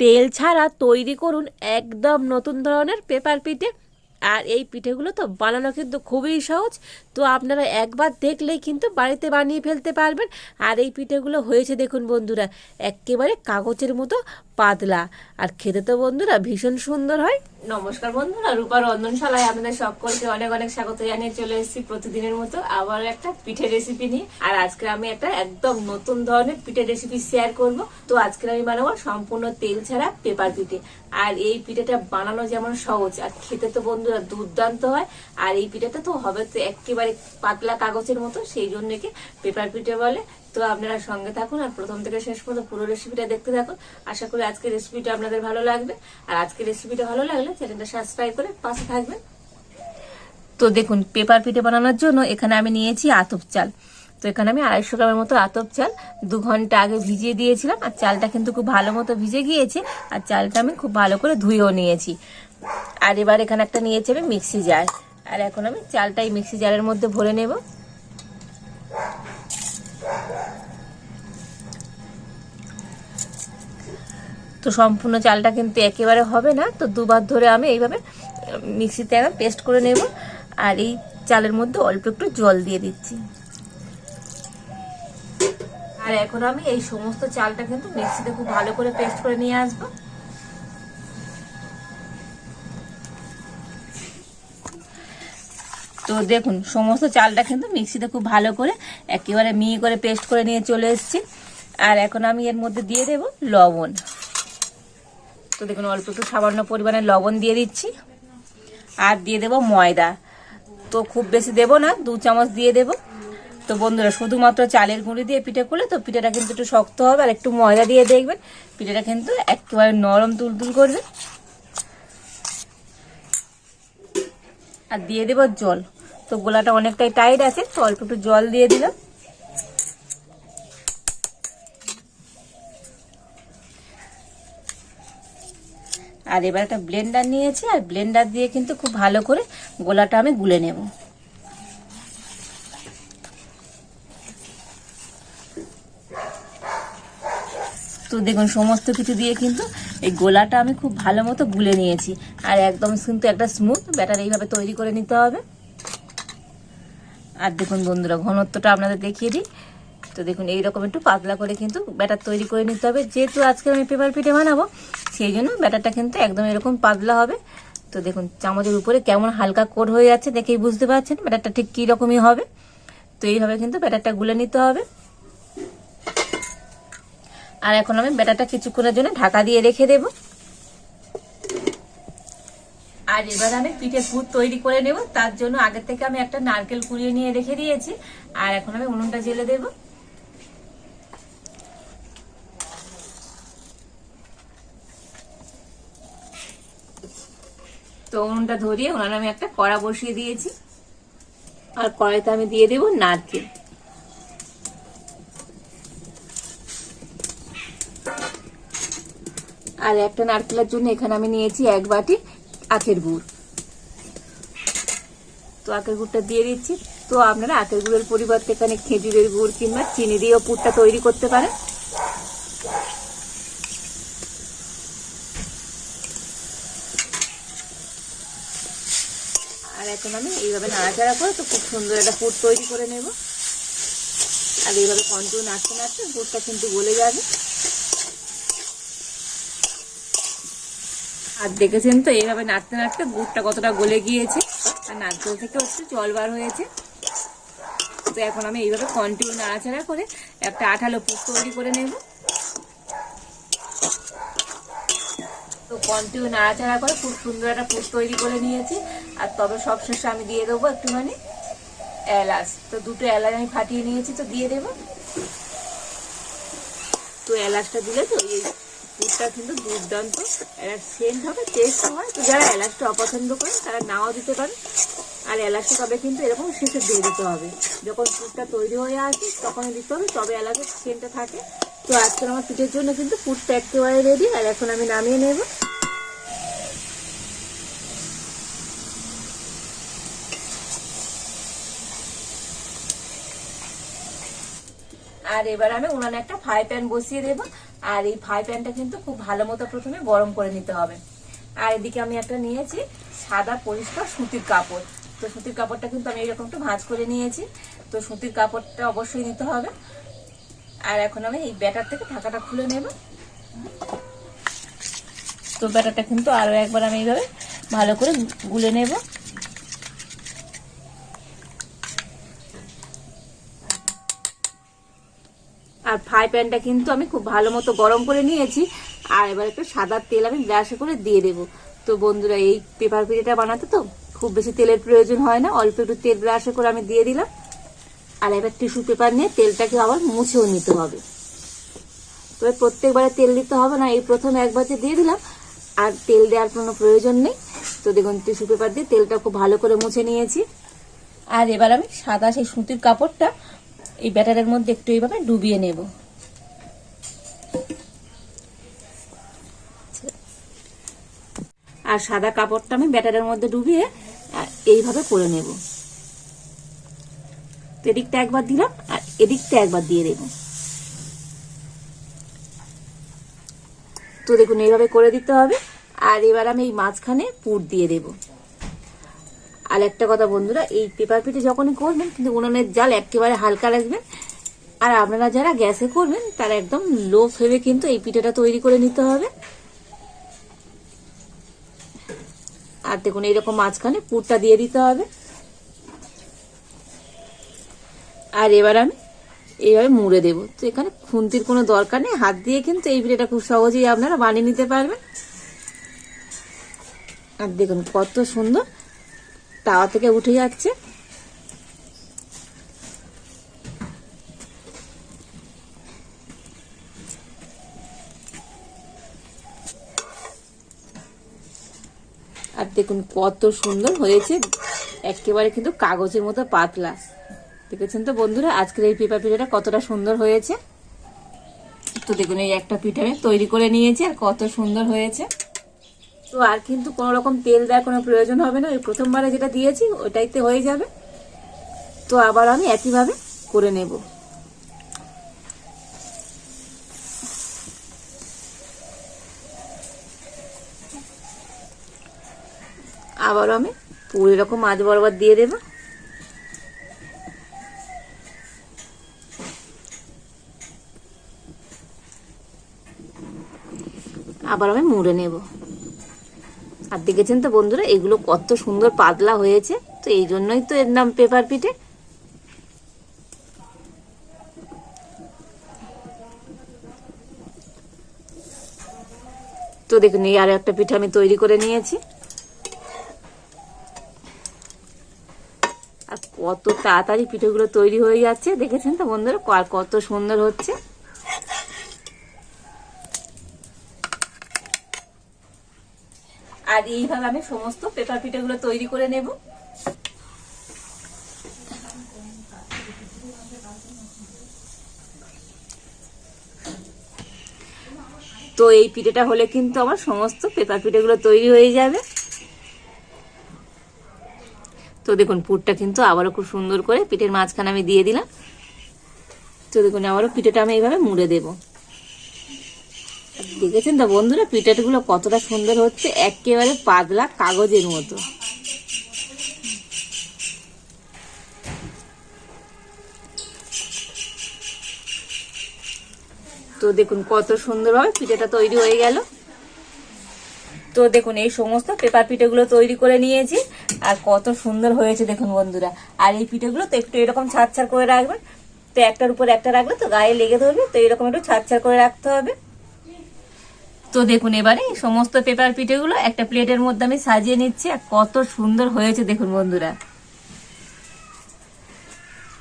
তেল ছাড়া তৈরি করুন একদম নতুন ধরনের পেপার পিঠে। আর এই পিঠেগুলো তো বানানো কিন্তু খুবই সহজ। তো আপনারা একবার দেখলেই কিন্তু বাড়িতে বানিয়ে ফেলতে পারবেন। আর এই পিঠেগুলো হয়েছে দেখুন বন্ধুরা, একেবারে কাগজের মতো পাতলা। আর খেতে তো বন্ধুরা ভীষণ সুন্দর হয়। নমস্কার বন্ধুরা রূপার রন্ধনশালায় আপনাদের সকলকে অনেক অনেক স্বাগত জানিয়ে চলে এসেছি প্রতিদিনের মতো আবার একটা পিঠে রেসিপি নিয়ে। আর আজকে আমি একটা একদম নতুন ধরনের পিঠে রেসিপি শেয়ার করব। তো আজকে আমি বানাবো সম্পূর্ণ তেল ছাড়া পেপার পিঠে। আর এই পিঠেটা বানানো যেমন সহজ, আর খেতে তো বন্ধুরা দুর্দান্ত হয়। আর এই পিঠেটা তো হবে তো একেবারে পাতলা কাগজের মতো, সেই জন্য কি পেপার পিঠে বলে তো আপনারা সঙ্গে থাকুন আর প্রথম থেকে শেষ পর্যন্ত পুরো রেসিপিটা দেখতে থাকুন। আশা করি আজকের রেসিপিটা আপনাদের ভালো লাগবে। আর আজকের রেসিপিটা ভালো লাগলে চ্যানেলটা সাবস্ক্রাইব করে পাশে থাকবেন। তো দেখুন পেপার পিঠে বানানোর জন্য এখানে আমি নিয়েছি আতপ চাল। তো এখানে আমি আড়াইশো গ্রামের মতো আতপ চাল। দু ঘণ্টা আগে ভিজিয়ে দিয়েছিলাম আর চালটা কিন্তু খুব ভালো মতো ভিজে গিয়েছে আর চালটা আমি খুব ভালো করে ধুয়েও নিয়েছি। আর এবার এখানে একটা নিয়েছি আমি মিক্সি জার আর এখন আমি চালটা এই মিক্সি জারের মধ্যে ভরে নেব। তো সম্পূর্ণ চালটা কিন্তু একেবারে হবে না। তো দুবার ধরে আমি এইভাবে মিক্সিতে আমি পেস্ট করে নেব। আর এই চালের মধ্যে অল্প একটু জল দিয়ে দিচ্ছি। আর এখন আমি এই সমস্ত চালটা কিন্তু মিক্সিতে খুব ভালো করে পেস্ট করে নিয়ে আসব। তো দেখুন, সমস্ত চালটা কিন্তু মিক্সিতে খুব ভালো করে একেবারে মিহি করে পেস্ট করে নিয়ে চলে এসেছি। আর এখন আমি এর মধ্যে দিয়ে দেব লবণ। তো দেখুন, অল্প একটু সামান্য পরিমাণে লবণ দিয়ে দিচ্ছি। আর দিয়ে দেব ময়দা। তো খুব বেশি দেব না, দু চামচ দিয়ে দেব। তো বন্ধুরা, শুধুমাত্র চালের গুঁড়ি দিয়ে পিঠে করলে তো পিঠেটা কিন্তু একটু শক্ত হবে, আর একটু ময়দা দিয়ে দেখবেন, পিঠেটা কিন্তু একেবারে নরম তুলতুল করবে। আর দিয়ে দেব জল। তো গোলাটা অনেকটাই টাইট আছে, তো অল্প একটু জল দিয়ে দিলাম। আর এবার একটা ব্লেন্ডার নিয়েছি, আর ব্লেন্ডার দিয়ে কিন্তু খুব ভালো করে গোলাটা আমি গুলে নেব। তো দেখুন, সমস্ত কিছু দিয়ে কিন্তু এই গোলাটা আমি খুব ভালো মতো গুলে নিয়েছি। আর একদম কিন্তু একটা স্মুথ ব্যাটার এইভাবে তৈরি করে নিতে হবে। আর দেখুন বন্ধুরা, ঘনত্বটা আপনাদের দেখিয়ে দিই। তো দেখুন, এইরকম একটু পাতলা করে কিন্তু ব্যাটার তৈরি করে নিতে হবে। যেহেতু আজকে আমি পেপার পিঠে বানাবো, সেই জন্য ব্যাটারটা কিন্তু একদম এরকম পাতলা হবে। তো দেখুন, চামচের উপরে কেমন হালকা কোট হয়ে যাচ্ছে দেখেই বুঝতে পারছেন ব্যাটারটা ঠিক কী রকমই হবে। তো এইভাবে কিন্তু ব্যাটারটা গুলে নিতে হবে। আর এখন আমি ব্যাটারটা কিছুক্ষণের জন্য ঢাকা দিয়ে রেখে দেব। আর এবার আমি পিঠে পুর তৈরি করে নেব। তার জন্য আগের থেকে আমি একটা নারকেল কুড়িয়ে নিয়ে রেখে দিয়েছি। আর এখন আমি উনুনটা জেলে দেব। তো উনুনটা ধরিয়ে উনানে আমি একটা কড়া বসিয়ে দিয়েছি। আর কড়াইতে আমি দিয়ে দেব নারকেল। আর একটা নারকেলের জন্য এখানে আমি নিয়েছি এক বাটি আখের গুড়। তো আখের গুড়টা দিয়ে দিচ্ছি। তো আপনারা আখের গুড়ের পরিবর্তে এখানে খেজুরের গুড় কিংবা চিনি দিয়েও পুরটা তৈরি করতে পারেন। এখন আমি এইভাবে নাড়াচাড়া করে তো খুব সুন্দর একটা পুর তৈরি করে নেব। আর এইভাবে কন্ট্রোল নাড়তে নাড়তে গুড়টা কিন্তু গলে যাবে। আর দেখেছেন তো, এইভাবে নাড়তে নাড়তে গুড়টা কতটা গলে গিয়েছে। আর নারকেল থেকেও একটু জল বার হয়েছে। তো এখন আমি এইভাবে কন্টিনিউ নাড়াচাড়া করে একটা আঠালো পুর তৈরি করে নেব। তো কন্টিনিউ নাড়াচাড়া করে খুব সুন্দর একটা পুর তৈরি করে নিয়েছি। আর তবে সবশেষে আমি দিয়ে দেবো একটুখানি এলাচ। তো দুটো এলাচ আমি ফাটিয়ে নিয়েছি, তো দিয়ে দেবো। তো এলাচটা দিলে তো এই পুরটা কিন্তু দুর্দান্ত। এলাচ সেন্ট হবে টেস্ট হয়। তো যারা এলাচটা অপছন্দ করেন, তারা নাও দিতে পারেন। আর এলাচটা তবে কিন্তু এরকম শেষে দিয়ে দিতে হবে। যখন পুরটা তৈরি হয়ে আসে তখনই দিতে হবে। তবে এলাচের সেন্টটা থাকে। তো আজকে আমার পিঠের জন্য কিন্তু পুরটা একেবারে রেডি আর এখন আমি নামিয়ে নেব। আর এবার আমি উনানে একটা ফ্রাই প্যান বসিয়ে দেবো। আর এই ফ্রাই প্যানটা কিন্তু খুব ভালো মতো প্রথমে গরম করে নিতে হবে। আর এদিকে আমি একটা নিয়েছি সাদা পরিষ্কার সুতির কাপড়। তো সুতির কাপড়টা কিন্তু আমি এরকম একটু ভাঁজ করে নিয়েছি। তো সুতির কাপড়টা অবশ্যই নিতে হবে। আর এখন আমি এই ব্যাটার থেকে ঢাকাটা খুলে নেব। তো ব্যাটারটা কিন্তু আরও একবার আমি এইভাবে ভালো করে গুলে নেব। আর ফ্রাই প্যানটা কিন্তু আমি খুব ভালো মতো গরম করে নিয়েছি। আর এবার একটু সাদা তেল আমি ব্রাশে করে দিয়ে দেবো। তো বন্ধুরা, এই পেপার পিঠেটা বানাতে তো খুব বেশি তেলের প্রয়োজন হয় না, অল্প একটু তেল ব্রাশে করে আমি দিয়ে দিলাম। আর এবার টিস্যু পেপার নিয়ে তেলটাকে আবার মুছেও নিতে হবে। তবে প্রত্যেকবারে তেল দিতে হবে না, এই প্রথম একবার যে দিয়ে দিলাম। আর তেল দেওয়ার কোনো প্রয়োজন নেই। তো দেখুন টিস্যু পেপার দিয়ে তেলটা খুব ভালো করে মুছে নিয়েছি। আর এবার আমি সাদা সেই সুতির কাপড়টা এই ব্যাটারের মধ্যে একটু এইভাবে ডুবিয়ে নেব। আর সাদা কাপড়টা আমি ব্যাটারের মধ্যে ডুবিয়ে এইভাবে করে নেব। এদিকটা একবার দিলাম, আর এদিকটা একবার দিয়ে দেব। তো দেখুন, এইভাবে করে দিতে হবে, আর এবার আমি এই মাঝখানে পুর দিয়ে দেব। আর একটা কথা বন্ধুরা, এই পেপার পিঠে যখনই করবেন, কিন্তু উনুনের জাল একেবারে হালকা রাখবেন। আর আপনারা যারা গ্যাসে করবেন, তারা একদম লো ফ্লেমে কিন্তু এই পিঠেটা তৈরি করে নিতে হবে। আর দেখুন, এইরকম মাঝখানে পুরটা দিয়ে দিতে হবে। আর এবার আমি এইভাবে মুড়ে দেবো। তো এখানে খুন্তির কোনো দরকার নেই। হাত দিয়ে কিন্তু এই পিঠেটা খুব সহজেই আপনারা বানিয়ে নিতে পারবেন। আর দেখুন, কত সুন্দর তাওয়া থেকে উঠে যাচ্ছে। আর দেখুন কত সুন্দর হয়েছে। একেবারে কিন্তু কাগজের মতো পাতলা। দেখেছেন তো বন্ধুরা, আজকের এই পেপার পিঠাটা কতটা সুন্দর হয়েছে। তো দেখুন, এই একটা পিঠা তৈরি করে নিয়েছি আর কত সুন্দর হয়েছে। তো আর কিন্তু কোনো রকম তেল দেওয়ার কোনো প্রয়োজন হবে না। ওই প্রথমবারে যেটা দিয়েছি, ওটাইতে হয়ে যাবে। তো আবার আমি একইভাবে করে নেব। আবারও আমি পুরো এরকম মাছ বরাবর দিয়ে দেব। আবার আমি মুড়ে নেব। আর দেখেছেন তো বন্ধুরা, এগুলো কত সুন্দর পাতলা হয়েছে, তো এই জন্যই তো এর নাম পেপার পিঠে তো দেখুন, এই আর একটা পিঠে আমি তৈরি করে নিয়েছি। আর কত তাড়াতাড়ি পিঠেগুলো তৈরি হয়ে যাচ্ছে, দেখেছেন তো বন্ধুরা? কত সুন্দর হচ্ছে। আর এইভাবে আমি সমস্ত পেপার পিঠেগুলো তৈরি করে নেব। তো এই পিঠেটা হলে কিন্তু আমার সমস্ত পেপার পিঠেগুলো তৈরি হয়ে যাবে। তো দেখুন, পুরটা কিন্তু আবারও খুব সুন্দর করে পিঠের মাঝখানে আমি দিয়ে দিলাম। তো দেখুন, আবারও পিঠেটা আমি এইভাবে মুড়ে দেবো। দেখেছেন তো বন্ধুরা, পিঠাগুলো কতটা সুন্দর হচ্ছে, একেবারে পাতলা কাগজের মতো। তো দেখুন, কত সুন্দরভাবে পিঠাটা তৈরি হয়ে গেল। তো দেখুন, এই সমস্ত পেপার পিঠেগুলো তৈরি করে নিয়েছি, আর কত সুন্দর হয়েছে দেখুন বন্ধুরা। আর এই পিঠেগুলো তো একটু এরকম ছাড় করে রাখবেন, তো একটার উপর একটা রাখলে তো গায়ে লেগে ধরবে, তো এরকম একটু ছাড় করে রাখতে হবে। তো দেখুন, এবারে সমস্ত পেপার পিঠেগুলো একটা প্লেটের মধ্যে আমি সাজিয়ে নিচ্ছি, আর কত সুন্দর হয়েছে দেখুন বন্ধুরা।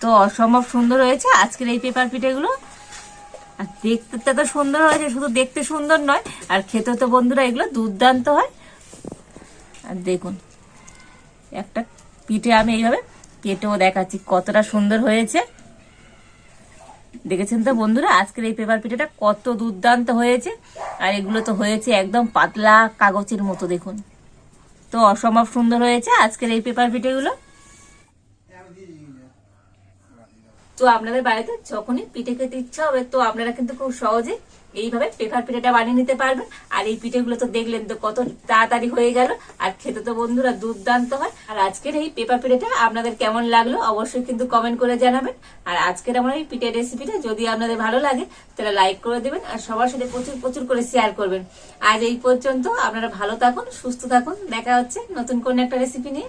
তো অসম্ভব সুন্দর হয়েছে আজকের এই পেপার পিঠেগুলো। আর দেখতে তো সুন্দর হয়েছে, শুধু দেখতে সুন্দর নয়, আর খেতে তো বন্ধুরা এগুলো দুর্দান্ত হয়। আর দেখুন, একটা পিঠে আমি এইভাবে কেটেও দেখাচ্ছি, কতটা সুন্দর হয়েছে। দেখেছেন তো বন্ধুরা? আজকের এই পেপার পিঠাটা কত দুর্দান্ত হয়েছে। আর এগুলো তো হয়েছে একদম পাতলা কাগজের মতো, দেখুন। তো অসম্ভব সুন্দর হয়েছে আজকের এই পেপার পিঠেগুলো। তো তো আপনাদের বাড়িতে যখনই পিঠে খেতে ইচ্ছা হবে, তো আপনারা কিন্তু খুব সহজে এইভাবে পেপার পিঠেটা বানিয়ে নিতে পারবেন। আর এই পিঠেগুলো তো দেখলেন তো কত তাড়াতাড়ি হয়ে গেল। আর খেতে তো বন্ধুরা দুর্দান্ত হয়। আর আজকের এই পেপার পিঠেটা আপনাদের কেমন লাগল অবশ্যই কিন্তু কমেন্ট করে জানাবেন। আর আজকের আমার এই পিঠের রেসিপিটা যদি আপনাদের ভালো লাগে, তাহলে লাইক করে দেবেন আর সবার সাথে প্রচুর প্রচুর করে শেয়ার করবেন। আজ এই পর্যন্ত আপনারা ভালো থাকুন, সুস্থ থাকুন। দেখা হচ্ছে নতুন কোন একটা রেসিপি নিয়ে।